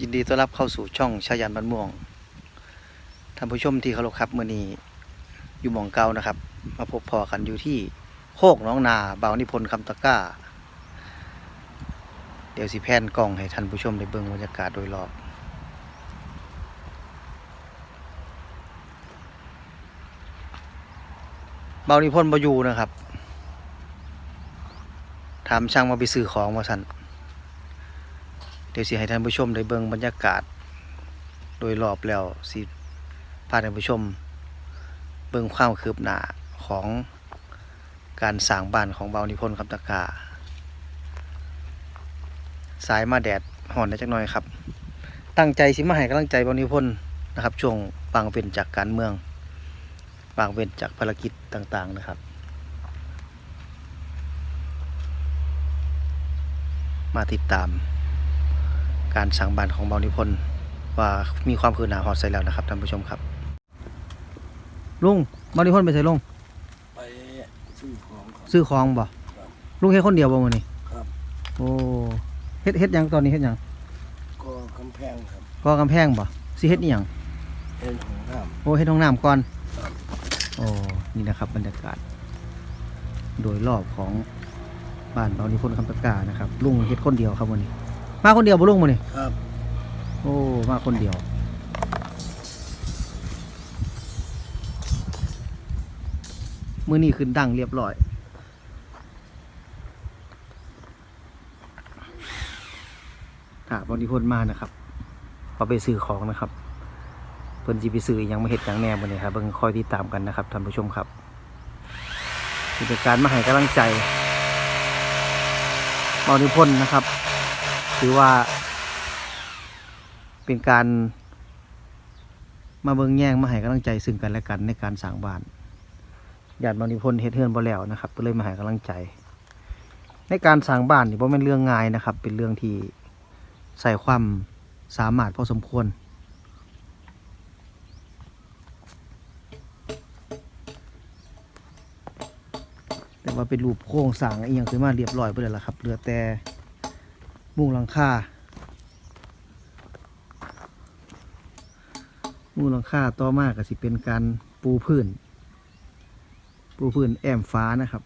ยินดีต้อนรับเข้าสู่ช่องชายันบันม่วง ท่านผู้ชมที่เคารพครับมื่อนี้อยู่หมองเก่านะครับ มาพบพอกันอยู่ที่โคกน้องนาเบานิพนธ์คำตะก้า เดี๋ยวสิแพนกล้องให้ท่านผู้ชมได้เบิ่งบรรยากาศโดยรอบเบานิพนธ์บอยู่นะครับ ถามช่างมาไปซื้อของมาสั่น ดี๋ยวสิให้ท่านผู้ชมได้เบิ่งบรรยากาศ โดยรอบแล้วสิพาท่านผู้ชม เบิ่งความคืบหน้าของการสร้างบ้านของเบานิพนธ์คำตะกาสายมาแดดห่อนได้จักหน่อยครับ ตั้งใจสิมาให้กำลังใจเบานิพนธ์นะครับ ช่วงบางเว้นจากการเมือง บางเว้นจากภารกิจต่างๆนะครับ มาติดตาม การสั่งบ้านของเบานิพนธ์ว่ามีความคืบหน้าฮอดใส่แล้วนะครับท่านผู้ชมครับ ลุงเบานิพนธ์ไปใส่ลุงไปซื้อของครับซื้อของบ่ลุงเฮ็ดคนเดียวบ่มื้อนี้ครับ โอ้เฮ็ดเฮ็ดหยังตอนนี้เฮ็ดหยังก็กำแพงครับก่อกำแพงบ่สิเฮ็ดอีหยังเป็นของน้โอ้เฮ็ดห้องน้ำก่อนโอ้นี่นะครับบรรยากาศ โดยรอบของบ้านเบานิพนธ์คำตะกร้านะครับลุงเฮ็ดคนเดียวครับมื้อนี้ มาคนเดียวบ่ลุงมื้อนี้ำครับโอ้มาคนเดียว มือนี้ขึ้นดังเรียบร้อย ถ้าบริพนมานะครับพอไปซื้อของนะครับเพิ่นจีไปซื้ออิหยังมาเห็ดหยังแหน่มาเนี่ยครับเบิ่งคอยติดตามกันนะครับท่านผู้ชมครับกิจการมาให้กำลังใจบริพนนะครับ ถือว่า เป็นการมาเบิ่งแย่งมาให้กำลังใจซึ่งกันและกันในการสร้างบ้านญาติบางนิพนธ์เฮ็ดเฮือนบ่แล้วนะครับก็เลยมาให้กำลังใจ ในการสร้างบ้านนี่บ่แม่นเรื่องง่ายนะครับ เป็นเรื่องที่ใส่ความสามารถพอสมควร แต่ว่าเป็นรูปโครงสร้างอีหยังขึ้นมาเรียบร้อยไปแล้วล่ะครับเหลือแต่ มุงหลังคามูลค่าต่อมากก็สิเป็นการปูพื้น ปูพื้นแอมฟ้านะครับ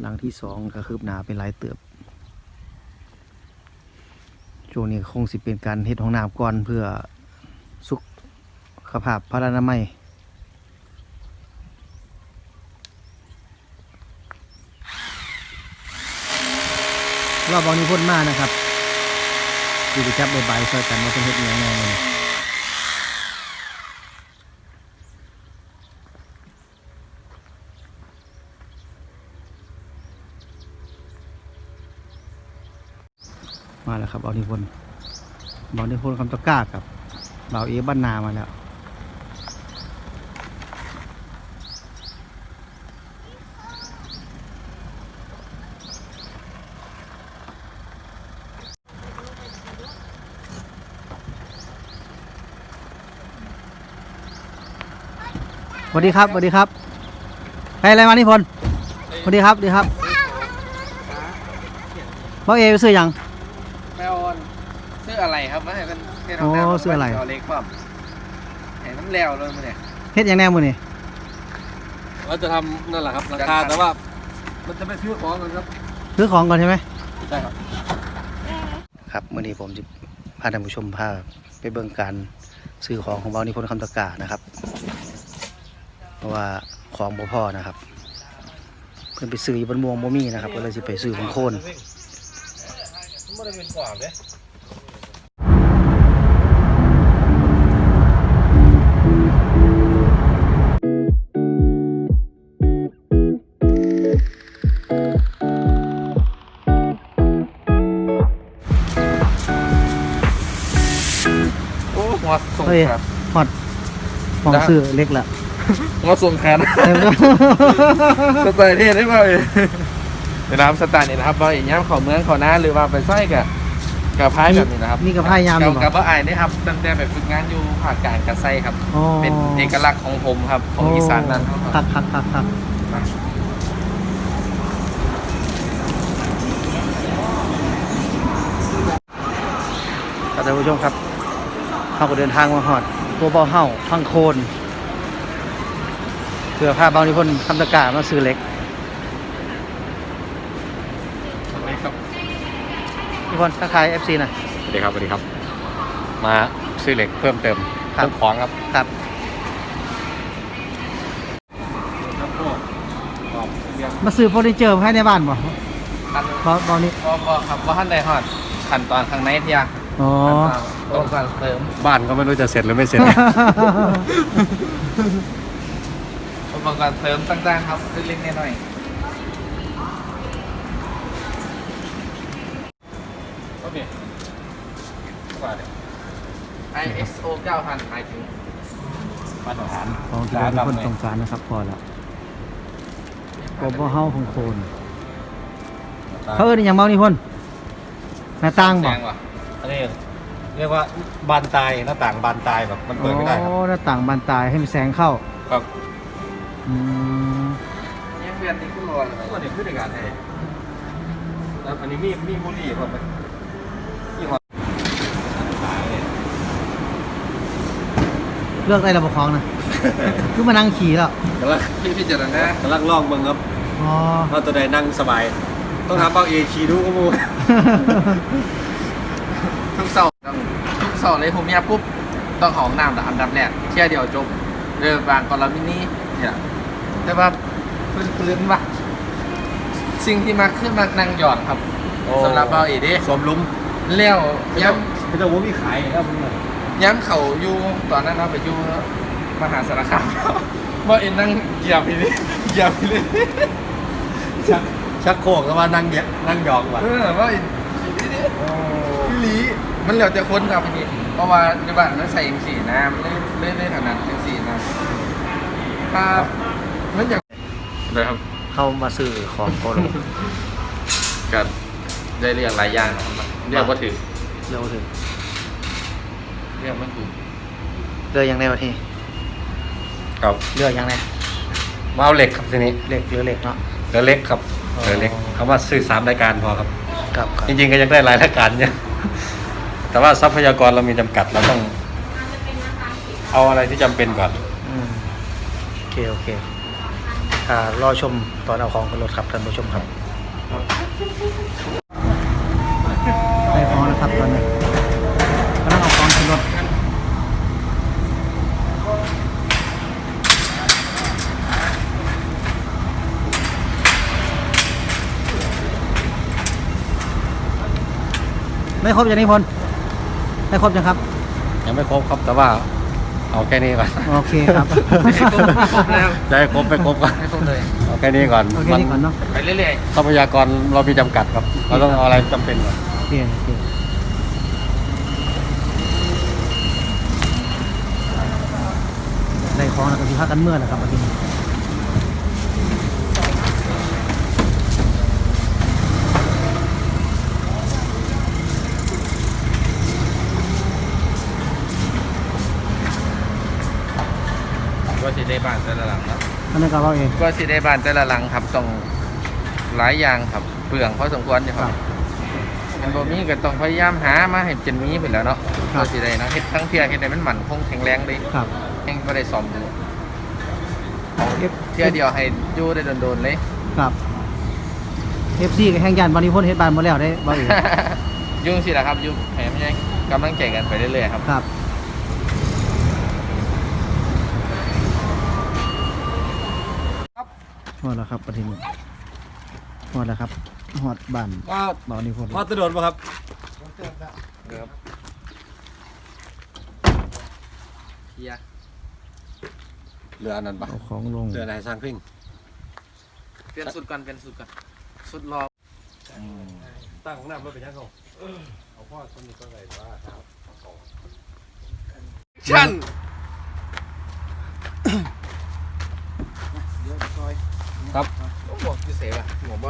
หลังที่สองก็คืบหนาเป็นลายเติบช่วงนี้คงสิเป็นการเฮ็ดห้องน้ำก่อนเพื่อสุขภาพพลานามัย รอบบอลนี้พ่นมากนะครับดูไปจับใบๆช่วยกันว่าเป็นเฮ็ดอิหยังไงเนี่ยมาแล้วครับบอลนี้พ่นบอลนี้พ่นคำตะกร้ากับบ่าวเอบ้านนามาแล้ว สวัสดีครับสวัสดีครับไปอะไรมานิพนธ์สวัสดีครับสวัสดีครับพ่อเอไปซื้อหยังแมวซื้ออะไรครับมาให้มันให้โอ้น้ำซื้ออะไร เาเล็กปั๊มให้มันแล้วเลยมันเนี่ย เฮ็ดหยังแน่มื้อนี้เราจะทำนั่นแหละครับราจะคาทำแต่ว่า มันจะไม่ซื้อของกันครับซื้อของก่อนใช่ไหมใช่ครับครับมื้อนี้ผมจะพาท่านผู้ชมพาไปเบิ่งการซื้อของของเบานิพนธ์คำตะกร้านะครับเพ ราะว่าของบ่พอนะครับ เพิ่นไปซื้ออยู่บนม่วงบ่มีนะครับ ก็เลยสิไปซื้อบนโคนไม่ได้เป็นกว่าเลยโอ้หัวส่งเฮ้ยครับฮอดหมองซื้อเล็กละ มาส่งแขนสไตล์เท่ได้ป่ะเดี๋ยนะครับสไตล์นี่นะครับว่าอย่างย่ำเขาเมืองเขาหน้าหรือว่าไปไส้กับกับพายแบบนี้นะครับนี่กับพายยามกับกับว่าไอ้นี่ครับตั้งแต่ไปฝึกงานอยู่ผ่าคกลางกับไส้ครับเป็นเอกลักษณ์ของผมครับของอีสานนั่นครัรับครับครับครับครัท่านผู้ชมครับเขาก็เดินทางมาหอดตัวเบาเห่าฟังโคน เพื่อพาเบานิพนธ์คำตะกร้ามาซื้อเหล็กสวัสดีครับนิพนธ์ทักทายเอฟซีหน่อย สวัสดีครับสวัสดีครับ มาซื้อเหล็กเพิ่มเติมครับ เพิ่มของครับครับ ครับพวกขอบเรียนมาซื้อเฟอร์นิเจอร์ให้ในบ้านบ่คันเบาเบานี้บ่บ่ครับว่าท่านใดฮอดขั้นตอนข้างในเทียอ๋อ ขั้นตอนต้องการเสริมบ้านก็ไม่รู้จะเสร็จหรือไม่เสร็จ อุปกรณ์เสริมต่างๆครับเล็กๆน้อยๆโอเคว่าเดี๋ยว ISO 9000หมายถึงมาตรฐานของที่เบานิพนธ์ต้องการนะครับพอแล้วตัวเบาเฮาฟังโคนเขาเอิ้นอหย่างเบานิพนธ์หน้าต่างบ่แซว่ะอันนี้เรียกว่าบานตายหน้าต่างบานตายแบบมันเปิดไม่ได้ครับอ๋อหน้าต่างบานตายให้มันแสงเข้า ครับ อืมยังเพื่อนนี่ขึ้นรอเลยตัวนี้คือในการให้แล้วอันนี้มีมีบุหรี่ครับมันยี่ห้อตายเลยเลือกได้ระบบของนะ คือมานั่งขี่แล้วกำลังพี่พี่เจารณากำลังลองเบิ่งครับอ๋อว่าตัวใดนั่งสบาย ต้องทำเป้าเอชีดูก็มูทุกเสาร์ต้องทุกเสาร์เลยผมเนี่ยปุ๊บต้องของน้ำแต่อันดับแรกเที่ยวเดียวจบเรือบางกรมินี่ เนี่ยแต่ว่าพื้นพื้นๆว่ะสิ่งที่มาขึ้นมานั่งหย่อนครับสำหรับเบาอีเด้สวมลุ้มเลี้ยวย้ไม่ต้องว่ามีขายครับมึงำย้ำเขาอยู่ตอนนั้นเราไปอยู่มหาสารคามว่าเอ็นนั่งเหยียบไปเลยเหยียบไปเลยชักชักโครกแล้วว่านั่งเยนั่งยองว่ะเออว่าเอ็นขี่นี่พี่หลีมันเหลือแต่คนครับพี่นี่เพราะว่าในบ้านมันใส่ยังสีน้ำเล่นเล่นเล่นถนัดยังสีน้ำ ครับมันอยากเลยครับเข้ามาซื้อของโคโลก็ได้เรียกหลายอย่างนะครับเรียกว่าถือเร็วถึงเรียกไม่ถูกเลือกอย่างในวันที่ครับเลือกอย่างในมาเอาเหล็กครับทีนี้เหล็กหรือเหล็กเนาะเหลือเล็กครับอ๋อเหลือเล็กคำว่าซื้อสามรายการพอครับครับ ครับจริงๆก็ยังได้หลายรายการเนี่ยแต่ว่าทรัพยากรเรามีจำกัดเราต้อง เอาอะไรที่จำเป็นก่อนอืมโอ เคโอเคอ่ารอชมตอนเอาของขึ้นรถครับท่านผู้ชมครับได้ของแล้วครับตอนนี้กำลังเอาของขึ้นรถไม่ครบอย่างนี้พลไม่ครบยังครับ ยังไม่ครบครับแต่ว่า เอาแค่นี้ก่อนโอเคครับ ครบแล้วจะให้ครบไปครบก่อนไม่ครบเลยเอาแค่นี้ก่อนโอเคนี่ก่อนเนาะไปเรื่อยทรัพยากรเรามีจำกัดครับเราต้องเอาอะไรจำเป็นก่อนโอเคโอเคได้ของแล้วก็สิพักกันเมื่อนะครับอาทิตย์นี้ ก็สิได้บ้านแต่ละหลังครับอันนั้นก็ว่าเอง ก็สิได้บ้านแต่ละหลังครับต้องหลายอย่างครับเปลืองพอสมควรอยู่คครัรับบมันบ่มีก็ต้องพยายามหามาให้จนมีไปแหล้วเนาะครับก็สิได้เนาะเฮ็ดทั้งเที่ยเฮ็ดให้มันมั่นคงแข็งแรงเลยครับยังบ่ได้ซ่อมดูเอฟเที่ยเดียวให้อยู่ได้โดนๆเลย ครับเอฟซีกับแห่งยันบริพนเฮ็ดบานมาแล้วได้บ่เอง ยุ่งสิละครับยุ่งแถมยังกำลังใจกันไปเรื่อยๆครับ ครับ หอดแล้วครับประเทศนี้หอดแล้วครับหอดบ้านว่าบ่าวนิพนธ์พอจะโดนป่ะครับเที่ยเรืออันนั้นปะเอาของลงเรือไหนสร้างพิ้งเปลี่ยนสุดก่อนเปลี่ยนสุดก่อนสุดรอตั้งของน้ำรถไปยังเขาเอาพ่อสนิทก็ไงว่าครับชั่น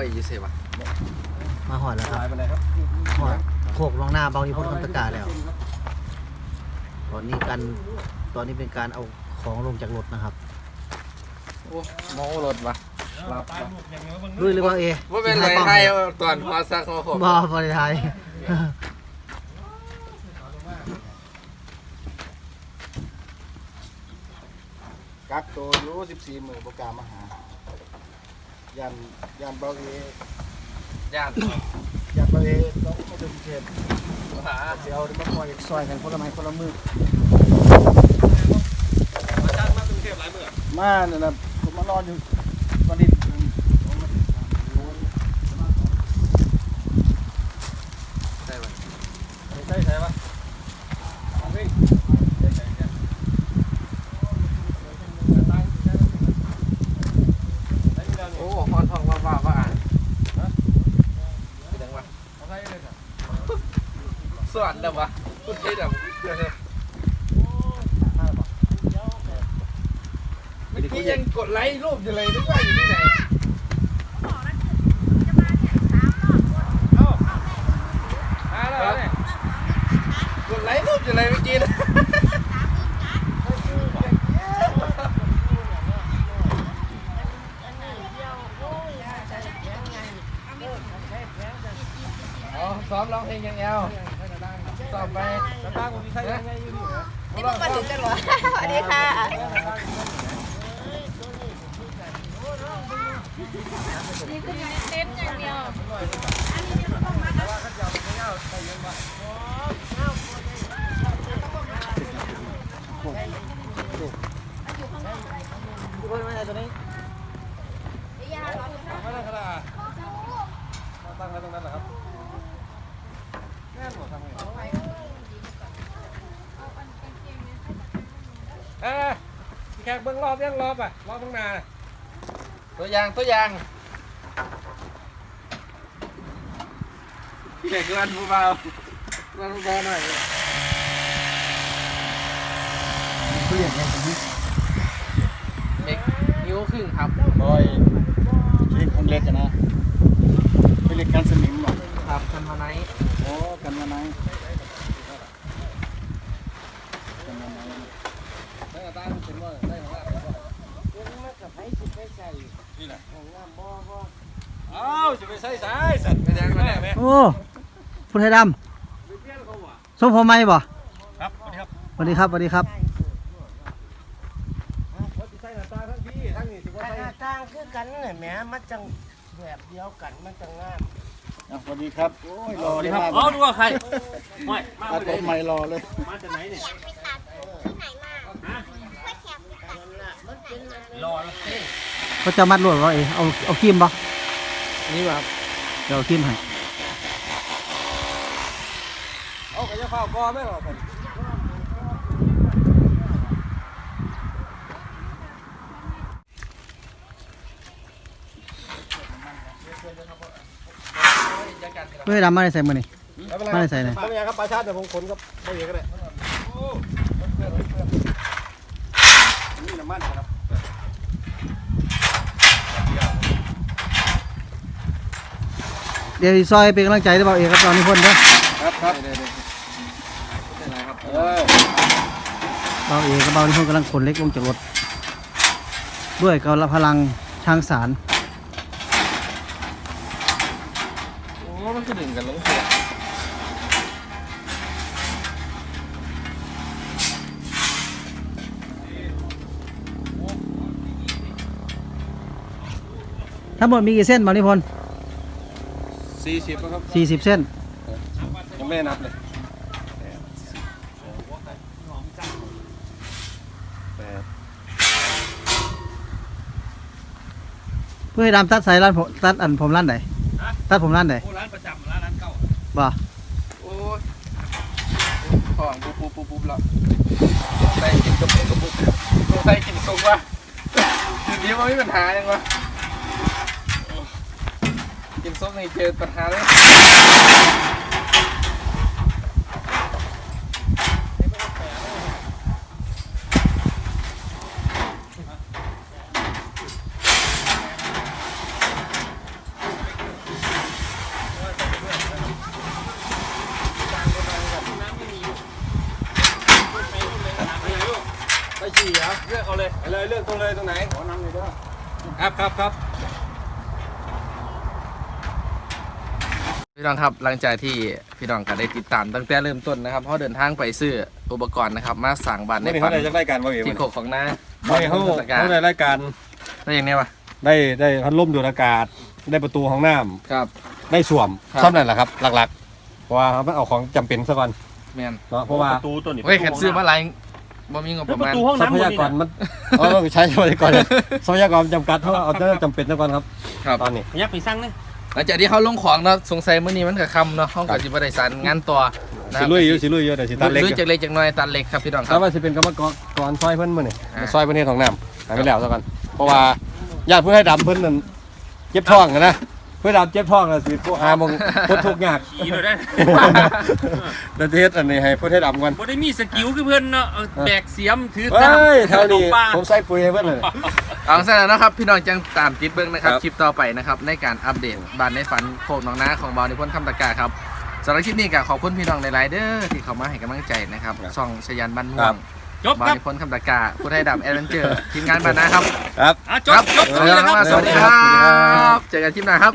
อยอยูเซวะมาหอดแล้วครับหอดโคกลองหน้าเบาที่พ้นคำตะการแล้ว ตอนนี้การตอนนี้เป็นการเอาของลงจากรถนะครับโอ้โมรถวะรับยหรือว่าเอว่าเป็นไรไทยตอนพาซักหัวผมบ่ปริไทยกักตัวรู้14หมื่นประกาศมหา ยันยันเบาเอย่านยันเบาเอต้องมาดูเทปหาเดี๋ยวมาปล่อยซอยกันคนละไม้คนละมืออาจารย์มากรุงเทพหลายเมื่อมาเนี่ยนะผมมานอนอยู่ตอนนี้ ได้ไหม ใช่ใช่ปะเอาวิ่งใช่ใช่ใช่ได้มีแล้วนี่ โอ้ฮอนทองว่าว่าว่าอ่านเป็นยังวะ เอาใส่เลยครับ สวัสดีวะพูดได้แบบเดี๋ยวนะเมื่อกี้ยังกดไลค์รูปอยู่เลยนึกว่าอยู่ที่ไหนเอ้ามาแล้วเนี่ยกดไลค์รูปอยู่เลยเมื่อกี้นะอ๋อซ้อมร้องเพลงยังแอลซ้อม ไปกระตาผมมีใส่ยังไงอยู่นี่เหรอนี่เพิ่งมาถึงกันเหรอสวัสดีค่ะนี่คือเต้นอย่างเดียวไม่ได้ขนาดตั้งไว้ตรงนั้นเหรอครับแน่นหมดทำไงเอ้ยแข กเบิ้งรอบยังรอบอะรอบข้างหน้าตัวอย่างตัวอย่างพี่เด็กกวนผู้เบาๆกวนผู้เบาหน่อยเปลี่ยนไงผมนี่เด็กนิ้วครึ่งครับบอยเล็กของเล็กกันนะเป็นเล็กกันสนิมหรอ ครับทันพาไนท์ โอ้กันมาไหนกันมาไหน ได้กระตาเป็นว่าได้ของอะไรนี่แหละอ้าวจะไป ใส่สายสัตว์ไม่ได้ไม่ได้ไหมโอ้ผู้ไทยดำส้มผมไหมบ่ครับสวัสดีครับสวัสดีครับสวัสดีครับว่าจะใส่หน้าตาทั้งพี่ทั้งนี่สิว่าหใส่น้าตางคือกันนี่แหมมันจังแบบเดียวกันมันจังงามสวัสดีครับโอ้ยรอเลยมากอ๋อดูว่าใครไม่มาอัดเลผยมไม่รอเลย มาจากไหนเนี่ยรอแล้วเขาจะมัดรวดว่าเอเอาเอาครีม บ่นี่แบบเดี๋ยวเอาครีมให้เอาไปจะเฝ้ากอไม่หรอกผมผู้ไทยดำมาได้ใส่มือนี่มาได้ใส่ไหนไม่เป็นไรครับปลาชาติเดี๋ยวผมขนครับไม่เยอะก็ได้นี่น้ำมันครับ เดี๋ยวสิซอยเป็นกำลังใจได้เปล่าเอกครับตอนนี้พ่นเด้อครับครับได้ได้ได้ไรครับเออเบาเอกกับเบานี่พ่นกำลังขนเล็กลงจากรถด้วยกำลังพลังทางสารโอ้มันคือดึงกันลงเสียทั้งหมดมีกี่เส้นเบานิพนธ์ สี่สิบครับสี่สิบเส้นยังไม่ได้นับเลยเพื่อให้ดำตัดสายร้านผมตัดอันผมร้านไหนตัดผมร้านไหนโอ้ร้านประจำร้านนั้นเก่าบ่โอ้ยของปุ๊บปุ๊บปุ๊บปุ๊บแล้วใส่กินกระปุกกระปุกใส่กินซุปวะทีนี้มันไม่มีปัญหายังวะ กินซุปนี่เจอปัญหาเลยไปฉี่เหรอเลือกเอาเลยไปเลยเลือกตรงเลยตรงไหนขอน้ำเลยด้วยครับครับครับ ไป พี่น้องครับหลังจากที่พี่น้องก็ได้ติดตามตั้งแต่เริ่มต้นนะครับเขาเดินทางไปซื้ออุปกรณ์นะครับ มาสั่งบ้านในไม่ได้ฝัเขานได้จากรายการว่าเอ๋ที่โคกของน้าไม่เขาสกาเขาได้รายการได้อย่างนี้วะได้ได้พัดลมดูดอากาศ ได้ประตูห้องน้ำครับได้สวมครับซ่อมนั่นแหละครับ หลักๆเพราะว่ามันเอาของจำเป็นซะก่อนแมนเนาะเพราะว่าประตูตัวนี้เฮ้ยขันซื้อมาหลายบ่มีงบปประระปมาณระตูห้องทรัน้ำพหมดยานี่กรนะมันเออใช้ทรัพยากรทรัพยากรจำกัดเพราะว่าเอาแต่จำเป็นซะก่อนครับครับ ตอนนี้อยากไปสั่งเลย หลังจากที่เขาลงของเนาะสงสัยมื้อนี้มันก็ค่ำเนาะเขาก็สิบ่ได้สานงานต่อนะคสิรับลุยเยอะสิลุยเยอะแต่สิตาเล็กลุยจากเล็กจากน้อยตันเล็กครับพี่น้องคถ้ารับว่าสิเป็นกรรมกรกรซอยเพิ่นมื้อนี่อ่าซอยเพิ่นเฮ็ดของน้ำให้ไปแล้วซะก่อนเพราะว่าญาติเพิ่นให้ดำเพิ่นนั่นเจ็บท้องอะนะเพิ่นดำเจ็บท้องน่ะสิผู้หาหมองพ้นทุกข์ยาก ขี่เลยได้แล้วเทศอันนี้ให้เพิ่นให้ดำก่อน บ่ได้มีสกิลคือเพื่อนเนาะเอาแบกเสียมถือเฮ้ยแถวนี้ขมปังผมใส่ปุ๋ยให้เพิ่นเลย เอาซะแล้วนะครับ พี่น้องจังตามติดเบิ้งนะครับครับคลิปต่อไปนะครับ ในการอัปเดตบ้านในฝันโคกหนองนาของบอลนิพนธ์คำตะกาครับสำหรับคลิปนี้ก็ขอบคุณพี่น้องในไลน์เดอร์ที่เข้ามาให้กำลังใจนะครับช่องชยันบ้านม่วงจบบอลครับนิพนธ์คำตะกาผู้ไทยดำแอดเวนเจอร์ทีมงานบ้านนะครับ ครับ อะจบจบตรงนี้นะครับ สวัสดีครับ เจอกันคลิปหน้าครับ